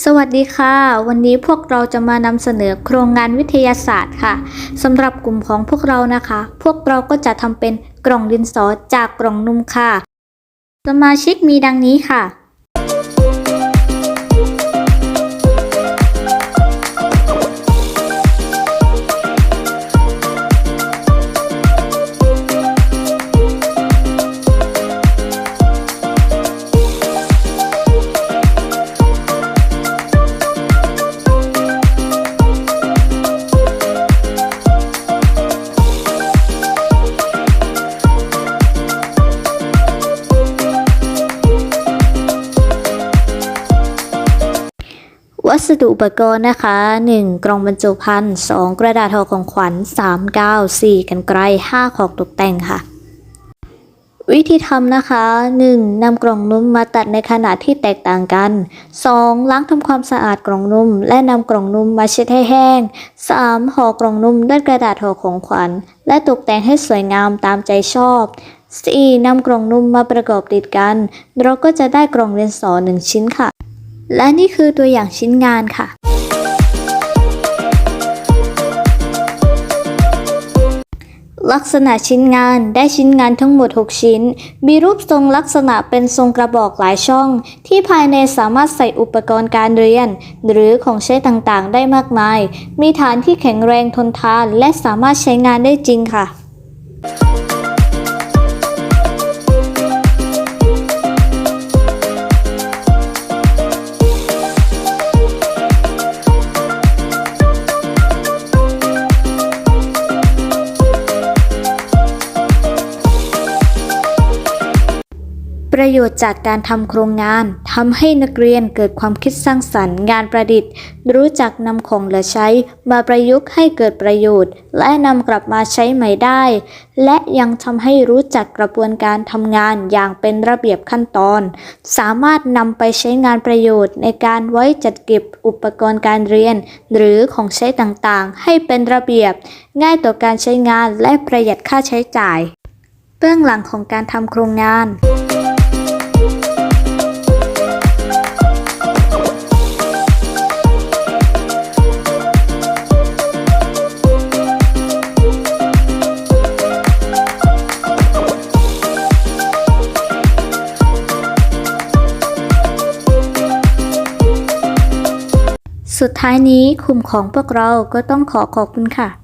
สวัสดีค่ะ วันนี้พวกเราจะมานำเสนอโครงงานวิทยาศาสตร์ค่ะสำหรับกลุ่มของพวกเรานะคะ พวกเราก็จะทำเป็นกล่องดินสอจากกล่องนุ่มค่ะ สมาชิกมีดังนี้ค่ะ วัสดุอุปกรณ์นะคะ 1. กล่องบรรจุภัณฑ์ 2. กระดาษห่อของขวัญ 3. กาว 4. กันไกร 5. ของตกแต่งค่ะ วิธีทำนะคะ 1. นำกล่องนุ่มมาตัดในขนาดที่แตกต่างกัน 2. ล้างทำความสะอาดกล่องนุ่ม และนำกล่องนุ่มมาเช็ดให้แห้ง 3. ห่อกล่องนุ่มด้วยกระดาษห่อของขวัญ และตกแต่งให้สวยงามตามใจชอบ 4. นำกล่องนุ่มมาประกอบติดกัน เราก็จะได้กล่องดินสอหนึ่งชิ้นค่ะ และนี่คือตัวอย่างชิ้นงานค่ะลักษณะชิ้นงานได้ชิ้นงานทั้งหมด 6 ชิ้น มีรูปทรงลักษณะเป็นทรงกระบอกหลายช่อง ที่ภายในสามารถใส่อุปกรณ์การเรียน หรือของใช้ต่างๆ ได้มากมาย มีฐานที่แข็งแรงทนทานและสามารถใช้งานได้จริงค่ะ ประโยชน์จากการทำโครงงานทำให้นักเรียนเกิดความคิดสร้างสรรค์งานประดิษฐ์ รู้จักนำของเหลือใช้มาประยุกต์ให้เกิดประโยชน์ และนำกลับมาใช้ใหม่ได้ และยังทำให้รู้จักกระบวนการทำงานอย่างเป็นระเบียบขั้นตอน สามารถนำไปใช้งานประโยชน์ในการไว้จัดเก็บอุปกรณ์การเรียน หรือของใช้ต่างๆ ให้เป็นระเบียบ ง่ายต่อการใช้งานและประหยัดค่าใช้จ่าย เบื้องหลังของการทำโครงงาน สุดท้ายนี้กลุ่มของพวกเราก็ต้องขอขอบคุณค่ะ